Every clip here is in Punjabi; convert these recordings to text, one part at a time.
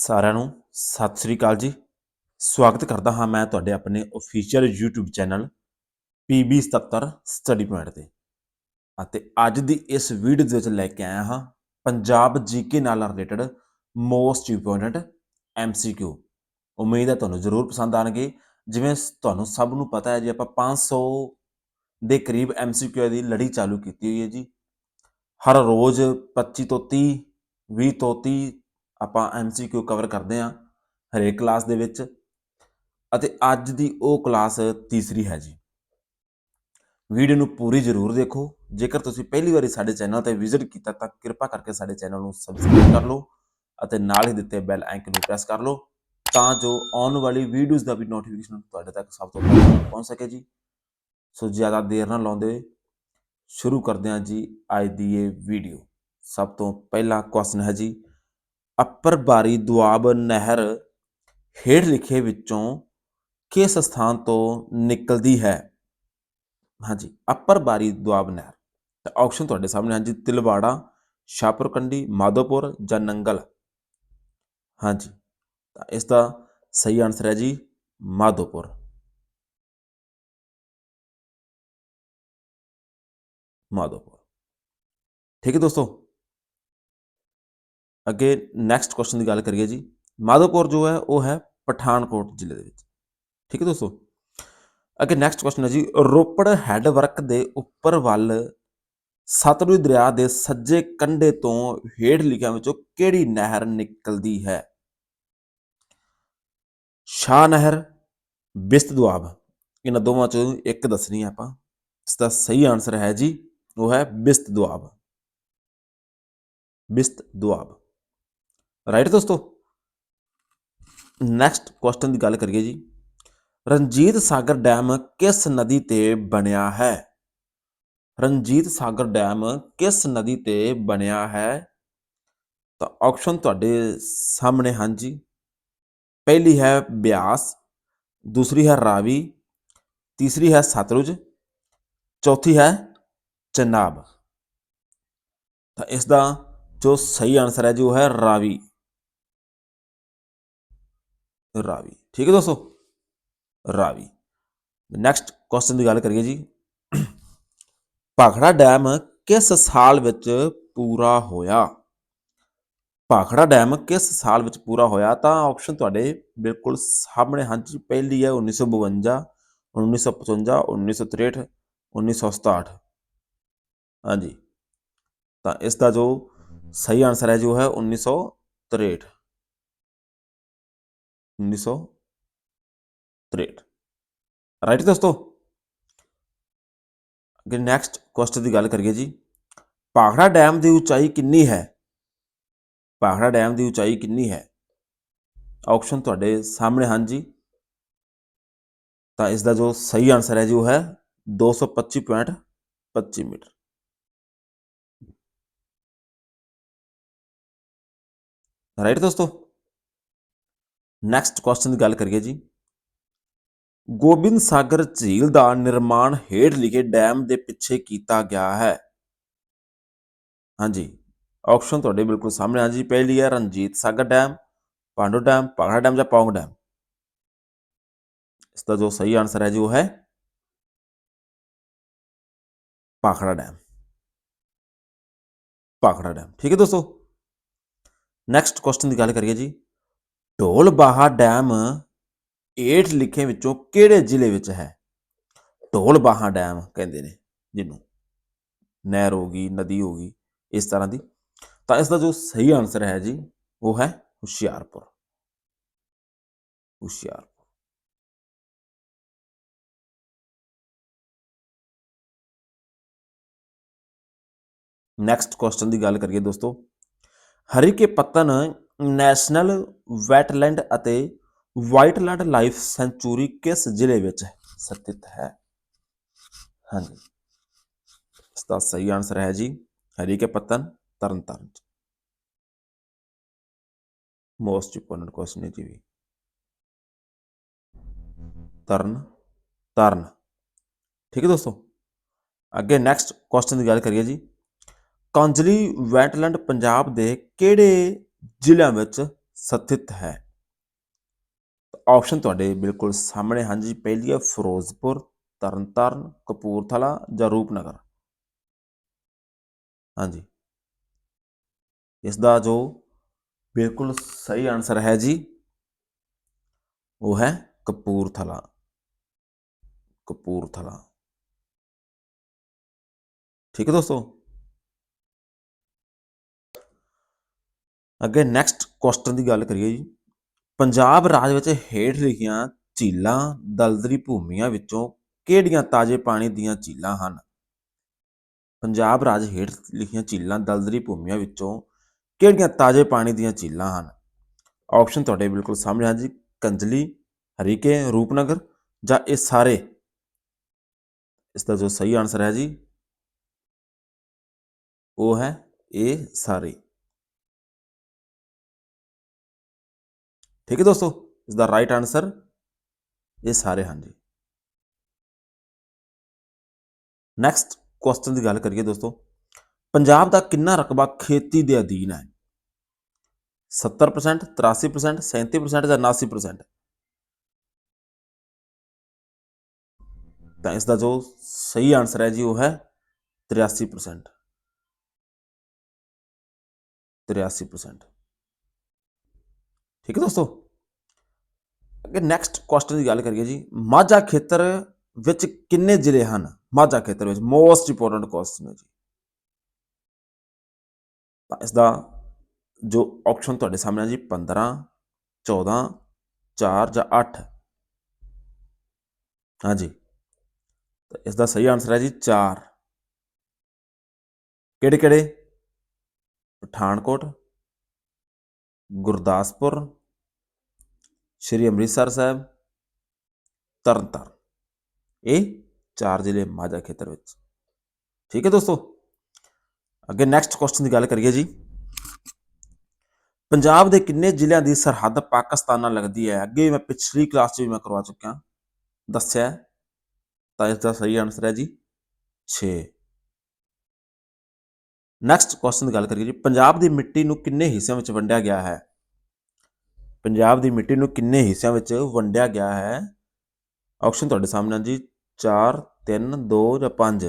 ਸਾਰਿਆਂ ਨੂੰ ਸਤਿ ਸ੍ਰੀ ਅਕਾਲ ਜੀ। ਸਵਾਗਤ ਕਰਦਾ ਹਾਂ ਮੈਂ ਤੁਹਾਡੇ ਆਪਣੇ official YouTube channel PB77 study point ਤੇ। ਅਤੇ ਅੱਜ ਦੀ ਇਸ ਵੀਡੀਓ ਦੇ ਵਿੱਚ ਲੈ ਕੇ ਆਇਆ ਹਾਂ ਪੰਜਾਬ ਜੀਕੇ ਨਾਲ ਰਿਲੇਟਡ ਮੋਸਟ ਇੰਪੋਰਟੈਂਟ MCQ ਉਮੀਦ ਹੈ ਤੁਹਾਨੂੰ ਜ਼ਰੂਰ ਪਸੰਦ ਆਣਗੇ ਜਿਵੇਂ ਤੁਹਾਨੂੰ ਸਭ ਨੂੰ ਪਤਾ ਹੈ ਜੀ, ਆਪਾਂ 500 ਦੇ ਕਰੀਬ MCQ ਦੀ ਲੜੀ ਚਾਲੂ ਕੀਤੀ ਹੋਈ ਹੈ ਜੀ। ਹਰ ਰੋਜ਼ 25 ਤੋਂ 30 20 ਤੋਂ 30 ਆਪਾਂ MCQ ਕਵਰ ਕਰਦੇ ਹਾਂ ਹਰੇਕ ਕਲਾਸ ਦੇ ਵਿੱਚ ਅਤੇ ਅੱਜ ਦੀ ਉਹ ਕਲਾਸ ਤੀਸਰੀ ਹੈ ਜੀ। ਵੀਡੀਓ ਨੂੰ ਪੂਰੀ ਜ਼ਰੂਰ ਦੇਖੋ। ਜੇਕਰ ਤੁਸੀਂ ਪਹਿਲੀ ਵਾਰੀ ਸਾਡੇ ਚੈਨਲ ਤੇ ਵਿਜ਼ਿਟ ਕੀਤਾ ਤਾਂ ਕਿਰਪਾ ਕਰਕੇ ਸਾਡੇ ਚੈਨਲ ਨੂੰ ਸਬਸਕ੍ਰਾਈਬ ਕਰ ਲਓ ਅਤੇ ਨਾਲ ਹੀ ਦਿੱਤੇ ਬੈਲ ਆਈਕਨ ਨੂੰ ਪ੍ਰੈਸ ਕਰ ਲਓ ਤਾਂ ਜੋ ਆਉਣ ਵਾਲੀ ਵੀਡੀਓਜ਼ ਦਾ ਵੀ ਨੋਟੀਫਿਕੇਸ਼ਨ ਤੁਹਾਡੇ ਤੱਕ ਸਭ ਤੋਂ ਪਹਿਲਾਂ ਪਹੁੰਚ ਸਕੇ ਜੀ। ਸੋ ਜ਼ਿਆਦਾ ਦੇਰ ਨਾ ਲਾਉਂਦੇ ਸ਼ੁਰੂ ਕਰਦੇ ਹਾਂ ਜੀ ਅੱਜ ਦੀ ਇਹ ਵੀਡੀਓ ਸਭ ਤੋਂ ਪਹਿਲਾ ਕੁਐਸਚਨ ਹੈ ਜੀ ਅੱਪਰ ਬਾਰੀ ਦੁਆਬ ਨਹਿਰ ਹੇਠ ਲਿਖੇ ਵਿੱਚੋਂ ਕਿਸ ਸਥਾਨ ਤੋਂ ਨਿਕਲਦੀ ਹੈ? ਹਾਂਜੀ, ਅੱਪਰ ਬਾਰੀ ਦੁਆਬ ਨਹਿਰ। ਤਾਂ ਆਪਸ਼ਨ ਤੁਹਾਡੇ ਸਾਹਮਣੇ ਹਾਂਜੀ, ਤਿਲਵਾੜਾ ਸ਼ਾਹਪੁਰ ਕੰਡੀ ਮਾਧੋਪੁਰ ਜਾਂ ਨੰਗਲ। ਹਾਂਜੀ, ਤਾਂ ਇਸ ਦਾ ਸਹੀ ਆਨਸਰ ਹੈ ਜੀ, ਮਾਧੋਪੁਰ। ਮਾਧੋਪੁਰ। ਠੀਕ ਹੈ ਦੋਸਤੋ ਅੱਗੇ ਨੈਕਸਟ ਕੁਐਸਚਨ ਦੀ ਗੱਲ ਕਰੀਏ ਜੀ। ਮਾਧੋਪੁਰ ਜੋ ਹੈ, ਉਹ ਹੈ ਪਠਾਨਕੋਟ ਜ਼ਿਲ੍ਹੇ ਦੇ ਵਿੱਚ। ਠੀਕ ਹੈ ਦੋਸਤੋ? ਅੱਗੇ ਨੈਕਸਟ ਕੁਐਸਚਨ ਹੈ ਜੀ। ਰੋਪੜ ਹੈੱਡ ਵਰਕ ਦੇ ਉੱਪਰ ਵੱਲ ਸਤਲੁਜ ਦਰਿਆ ਦੇ ਸੱਜੇ ਕੰਢੇ ਤੋਂ ਹੇਠ ਲਿਖਿਆਂ ਵਿੱਚੋਂ ਕਿਹੜੀ ਨਹਿਰ ਨਿਕਲਦੀ ਹੈ? ਸ਼ਾਹ ਨਹਿਰ, ਬਿਸਤ ਦੁਆਬ। ਇਹਨਾਂ ਦੋਵਾਂ ਚੋਂ ਇੱਕ ਦੱਸਣੀ ਹੈ ਆਪਾਂ। ਇਸ ਦਾ ਸਹੀ ਆਨਸਰ ਹੈ ਜੀ, ਉਹ ਹੈ ਬਿਸਤ ਦੁਆਬ। ਬਿਸਤ ਦੁਆਬ। ਰਾਈਟ ਦੋਸਤੋ? ਨੈਕਸਟ ਕੁਐਸਚਨ ਦੀ ਗੱਲ ਕਰੀਏ ਜੀ। ਰਣਜੀਤ ਸਾਗਰ ਡੈਮ ਕਿਸ ਨਦੀ ਤੇ ਬਣਿਆ ਹੈ? ਰਣਜੀਤ ਸਾਗਰ ਡੈਮ ਕਿਸ ਨਦੀ ਤੇ ਬਣਿਆ ਹੈ? ਤਾਂ ਆਪਸ਼ਨ ਤੁਹਾਡੇ ਸਾਹਮਣੇ ਹਨ ਜੀ। ਪਹਿਲੀ ਹੈ ਬਿਆਸ, ਦੂਸਰੀ ਹੈ ਰਾਵੀ, ਤੀਸਰੀ ਹੈ ਸਤਲੁਜ, ਚੌਥੀ ਹੈ ਚਨਾਬ। ਤਾਂ ਇਸ ਦਾ ਜੋ ਸਹੀ ਆਨਸਰ ਹੈ ਜੀ ਉਹ ਹੈ ਰਾਵੀ। ਰਾਵੀ। ਠੀਕ ਹੈ ਦੋਸਤੋ? ਰਾਵੀ। ਨੈਕਸਟ ਕੁਐਸਚਨ ਦੀ ਗੱਲ ਕਰੀਏ ਜੀ। ਭਾਖੜਾ ਡੈਮ ਕਿਸ ਸਾਲ ਵਿੱਚ ਪੂਰਾ ਹੋਇਆ? ਭਾਖੜਾ ਡੈਮ ਕਿਸ ਸਾਲ ਵਿੱਚ ਪੂਰਾ ਹੋਇਆ? ਤਾਂ ਆਪਸ਼ਨ ਤੁਹਾਡੇ ਬਿਲਕੁਲ ਸਾਹਮਣੇ ਹਨ ਜੀ। ਪਹਿਲੀ ਹੈ 1952 1955 1963 1967 ਹਾਂਜੀ। ਤਾਂ ਇਸ ਦਾ ਜੋ ਸਹੀ ਆਨਸਰ ਹੈ ਜੋ ਹੈ 1963 1963 ਰਾਈਟ ਦੋਸਤੋ ਅੱਗੇ ਨੈਕਸਟ ਕੁਐਸਚਨ ਦੀ ਗੱਲ ਕਰੀਏ ਜੀ ਭਾਖੜਾ ਡੈਮ ਦੀ ਉਚਾਈ ਕਿੰਨੀ ਹੈ ਭਾਖੜਾ ਡੈਮ ਦੀ ਉਚਾਈ ਕਿੰਨੀ ਹੈ ਆਪਸ਼ਨ ਤੁਹਾਡੇ ਸਾਹਮਣੇ ਹਨ ਜੀ ਤਾਂ ਇਸ ਦਾ ਜੋ ਸਹੀ ਆਨਸਰ ਹੈ ਜੀ ਉਹ ਹੈ 225.25 ਮੀਟਰ ਰਾਈਟ ਦੋਸਤੋ ਨੈਕਸਟ ਕੁਐਸਚਨ ਦੀ ਗੱਲ ਕਰੀਏ ਜੀ ਗੋਬਿੰਦ ਸਾਗਰ ਝੀਲ ਦਾ ਨਿਰਮਾਣ ਹੇਠ ਲਿਖੇ ਡੈਮ ਦੇ ਪਿੱਛੇ ਕੀਤਾ ਗਿਆ ਹੈ ਹਾਂਜੀ ਆਪਸ਼ਨ ਤੁਹਾਡੇ ਬਿਲਕੁਲ ਸਾਹਮਣੇ ਆ ਜੀ ਪਹਿਲੀ ਹੈ Ranjit Sagar dam Pandoh dam Bhakra dam ਜਾਂ ਪੌਂਗ ਡੈਮ ਇਸ ਦਾ ਜੋ ਸਹੀ ਆਨਸਰ ਹੈ ਜੀ ਉਹ ਹੈ ਪਾਖੜਾ ਡੈਮ ਪਾਖੜਾ ਡੈਮ ਠੀਕ ਹੈ ਦੋਸਤੋ ਨੈਕਸਟ ਕੁਐਸਚਨ ਦੀ ਗੱਲ ਕਰੀਏ ਡੈਮ ਏਠ ਲਿਖੇ ਵਿੱਚੋਂ ਕਿਹੜੇ ਜ਼ਿਲ੍ਹੇ ਵਿੱਚ ਹੈ? ਢੋਲਬਾਹਾ ਡੈਮ ਕਹਿੰਦੇ ਨੇ ਜਿਹਨੂੰ। ਨਹਿਰ ਹੋ ਗਈ, ਨਦੀ ਹੋ ਗਈ, ਇਸ ਤਰ੍ਹਾਂ ਦੀ। ਤਾਂ ਇਸ ਦਾ ਜੋ ਸਹੀ ਆਨਸਰ ਹੈ ਜੀ, ਉਹ ਹੈ ਹੁਸ਼ਿਆਰਪੁਰ। ਹੁਸ਼ਿਆਰਪੁਰ। ਨੈਕਸਟ ਕੁਐਸਚਨ ਦੀ ਗੱਲ ਕਰੀਏ ਦੋਸਤੋ। ਹਰੀਕੇ ਪੱਤਨ ਨੈਸ਼ਨਲ ਵੈਟਲੈਂਡ ਅਤੇ ਵਾਈਟਲੈਂਡ ਲਾਈਫ ਸੈਂਚੁਰੀ ਕਿਸ ਜ਼ਿਲ੍ਹੇ ਵਿੱਚ ਸਥਿਤ ਹੈ? ਹਾਂਜੀ। ਇਸ ਦਾ ਸਹੀ ਆਨਸਰ ਹੈ ਜੀ ਹਰੀਕੇ ਪੱਤਨ ਤਰਨਤਾਰਨ ਚ। ਮੋਸਟ ਇੰਪੋਰਟੈਂਟ ਕੁਐਸਚਨ ਹੈ ਜੀ ਵੀ। ਤਰਨ ਤਰਨ। ਠੀਕ ਹੈ ਦੋਸਤੋ? ਅੱਗੇ ਨੈਕਸਟ ਕੁਐਸਚਨ ਦੀ ਗੱਲ ਕਰੀਏ ਜੀ। ਕੰਜਲੀ ਵੈਟਲੈਂਡ ਪੰਜਾਬ ਦੇ ਕਿਹੜੇ ਜ਼ਿਲ੍ਹਿਆਂ ਵਿੱਚ ਸਥਿਤ ਹੈ। ਆਪਸ਼ਨ ਤੁਹਾਡੇ ਬਿਲਕੁਲ ਸਾਹਮਣੇ ਹਨ ਜੀ। ਪਹਿਲੀ ਹੈ ਫਿਰੋਜ਼ਪੁਰ, ਤਰਨਤਾਰਨ, ਕਪੂਰਥਲਾ ਜਾਂ ਰੂਪਨਗਰ। ਹਾਂਜੀ। ਇਸ ਦਾ ਜੋ ਬਿਲਕੁਲ ਸਹੀ ਆਨਸਰ ਹੈ ਜੀ, ਉਹ ਹੈ ਕਪੂਰਥਲਾ। ਕਪੂਰਥਲਾ। ਠੀਕ ਹੈ ਦੋਸਤੋ? ਅੱਗੇ ਨੈਕਸਟ ਕੁਐਸਚਨ ਦੀ ਗੱਲ ਕਰੀਏ ਜੀ। ਪੰਜਾਬ ਰਾਜ ਵਿੱਚ ਹੇਠ ਲਿਖੀਆਂ ਝੀਲਾਂ ਦਲਦਰੀ ਭੂਮੀਆਂ ਵਿੱਚੋਂ ਕਿਹੜੀਆਂ ਤਾਜ਼ੇ ਪਾਣੀ ਦੀਆਂ ਝੀਲਾਂ ਹਨ? ਪੰਜਾਬ ਰਾਜ ਹੇਠ ਲਿਖੀਆਂ ਝੀਲਾਂ ਦਲਦਰੀ ਭੂਮੀਆਂ ਵਿੱਚੋਂ ਕਿਹੜੀਆਂ ਤਾਜ਼ੇ ਪਾਣੀ ਦੀਆਂ ਝੀਲਾਂ ਹਨ? ਆਪਸ਼ਨ ਤੁਹਾਡੇ ਬਿਲਕੁਲ ਸਾਹਮਣੇ ਹਨ ਜੀ। ਕੰਜਲੀ, ਹਰੀਕੇ, ਰੂਪਨਗਰ ਜਾਂ ਇਹ ਸਾਰੇ? ਇਸ ਦਾ ਜੋ ਸਹੀ ਆਨਸਰ ਹੈ ਜੀ, ਉਹ ਹੈ ਇਹ ਸਾਰੇ। ਠੀਕ ਹੈ ਦੋਸਤੋ ਇਸ ਦਾ ਰਾਈਟ ਆਨਸਰ ਇਹ ਸਾਰੇ ਹਨ ਜੀ ਨੈਕਸਟ ਕੁਐਸਚਨ ਦੀ ਗੱਲ ਕਰੀਏ ਦੋਸਤੋ ਪੰਜਾਬ ਦਾ ਕਿੰਨਾ ਰਕਬਾ ਖੇਤੀ ਦੇ ਅਧੀਨ ਹੈ 70% 83% 37% ਜਾਂ 79% ਤਾਂ ਇਸ ਦਾ ਜੋ ਸਹੀ ਆਨਸਰ ਹੈ ਜੀ ਉਹ ਹੈ 83% 83% ਠੀਕ ਹੈ ਦੋਸਤੋ? ਅੱਗੇ ਨੈਕਸਟ ਕੁਐਸਚਨ ਦੀ ਗੱਲ ਕਰੀਏ ਜੀ। ਮਾਝਾ ਖੇਤਰ ਵਿੱਚ ਕਿੰਨੇ ਜ਼ਿਲ੍ਹੇ ਹਨ? ਮਾਝਾ ਖੇਤਰ ਵਿੱਚ ਮੋਸਟ ਇੰਪੋਰਟੈਂਟ ਕੁਐਸਚਨ ਹੈ ਜੀ। ਤਾਂ ਇਸ ਦਾ ਜੋ ਆਪਸ਼ਨ ਤੁਹਾਡੇ ਸਾਹਮਣੇ ਹੈ ਜੀ 15 14 4 ਜਾਂ 8 ਹਾਂਜੀ। ਤਾਂ ਇਸ ਦਾ ਸਹੀ ਆਨਸਰ ਹੈ ਜੀ 4 ਕਿਹੜੇ ਕਿਹੜੇ ਪਠਾਨਕੋਟ, ਗੁਰਦਾਸਪੁਰ ਸ਼੍ਰੀ ਅੰਮ੍ਰਿਤਸਰ ਸਾਹਿਬ, ਤਰਨਤਾਰਨ। ਇਹ ਚਾਰ ਜ਼ਿਲ੍ਹੇ ਮਾਝਾ ਖੇਤਰ ਵਿੱਚ। ਠੀਕ ਹੈ ਦੋਸਤੋ? ਅੱਗੇ ਨੈਕਸਟ ਕੁਐਸਚਨ ਦੀ ਗੱਲ ਕਰੀਏ ਜੀ। ਪੰਜਾਬ ਦੇ ਕਿੰਨੇ ਜ਼ਿਲ੍ਹਿਆਂ ਦੀ ਸਰਹੱਦ ਪਾਕਿਸਤਾਨ ਨਾਲ ਲੱਗਦੀ ਹੈ? ਅੱਗੇ ਮੈਂ ਪਿਛਲੀ ਕਲਾਸ 'ਚ ਵੀ ਮੈਂ ਕਰਵਾ ਚੁੱਕਿਆ। ਦੱਸਿਆ ਤਾਂ ਇਸ ਦਾ ਸਹੀ ਆਨਸਰ ਹੈ ਜੀ 6 ਨੈਕਸਟ ਕੁਐਸਚਨ ਦੀ ਗੱਲ ਕਰੀਏ ਜੀ। ਪੰਜਾਬ ਦੀ ਮਿੱਟੀ ਨੂੰ ਕਿੰਨੇ ਹਿੱਸਿਆਂ ਵਿੱਚ ਵੰਡਿਆ ਗਿਆ ਹੈ? ਪੰਜਾਬ ਦੀ ਮਿੱਟੀ ਨੂੰ ਕਿੰਨੇ ਹਿੱਸਿਆਂ ਵਿੱਚ ਵੰਡਿਆ ਗਿਆ ਹੈ? ਆਪਸ਼ਨ ਤੁਹਾਡੇ ਸਾਹਮਣੇ ਹਨ ਜੀ। 4 3 2 ਜਾਂ 5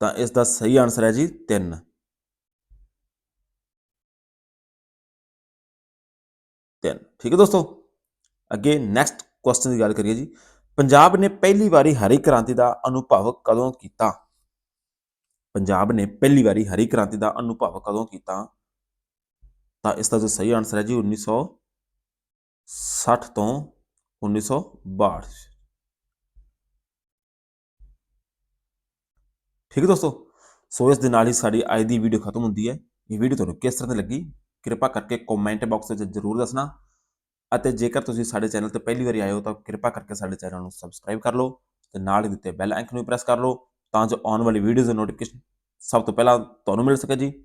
ਤਾਂ ਇਸ ਦਾ ਸਹੀ ਆਨਸਰ ਹੈ ਜੀ 3 3 ਠੀਕ ਹੈ ਦੋਸਤੋ? ਅੱਗੇ ਨੈਕਸਟ ਕੁਐਸਚਨ ਦੀ ਗੱਲ ਕਰੀਏ ਜੀ। ਪੰਜਾਬ ਨੇ ਪਹਿਲੀ ਵਾਰੀ ਹਰੀ ਕ੍ਰਾਂਤੀ ਦਾ ਅਨੁਭਵ ਕਦੋਂ ਕੀਤਾ? ਪੰਜਾਬ ਨੇ ਪਹਿਲੀ ਵਾਰੀ ਹਰੀ ਕ੍ਰਾਂਤੀ ਦਾ ਅਨੁਭਵ ਕਦੋਂ ਕੀਤਾ? ਤਾਂ ਇਸ ਦਾ ਜੋ ਸਹੀ ਆਨਸਰ ਹੈ ਜੀ 1960 ਤੋਂ 1962 ਠੀਕ ਹੈ ਦੋਸਤੋ, ਸੋ ਇਸ ਦੇ ਨਾਲ ਹੀ ਸਾਡੀ ਅੱਜ ਦੀ ਵੀਡੀਓ ਖਤਮ ਹੁੰਦੀ ਹੈ। ਇਹ ਵੀਡੀਓ ਤੁਹਾਨੂੰ ਕਿਸ ਤਰ੍ਹਾਂ ਦੀ ਲੱਗੀ? ਕਿਰਪਾ ਕਰਕੇ ਕਮੈਂਟ ਬਾਕਸ ਵਿੱਚ ਜ਼ਰੂਰ ਦੱਸਣਾ ਅਤੇ ਜੇਕਰ ਤੁਸੀਂ ਸਾਡੇ ਚੈਨਲ ਤੇ ਪਹਿਲੀ ਵਾਰੀ ਆਏ ਹੋ ਤਾਂ ਕਿਰਪਾ ਕਰਕੇ ਸਾਡੇ ਚੈਨਲ ਨੂੰ ਸਬਸਕ੍ਰਾਈਬ ਕਰ ਲਓ ਤੇ ਨਾਲ ਹੀ ਦਿੱਤੇ ਬੈਲ ਆਈਕਨ ਨੂੰ ਪ੍ਰੈਸ ਕਰ ਲਓ ਤਾਂ ਜੋ ਆਉਣ ਵਾਲੀ ਵੀਡੀਓਜ਼ ਦੀ ਨੋਟੀਫਿਕੇਸ਼ਨ ਸਭ ਤੋਂ ਪਹਿਲਾਂ ਤੁਹਾਨੂੰ ਮਿਲ ਸਕੇ ਜੀ।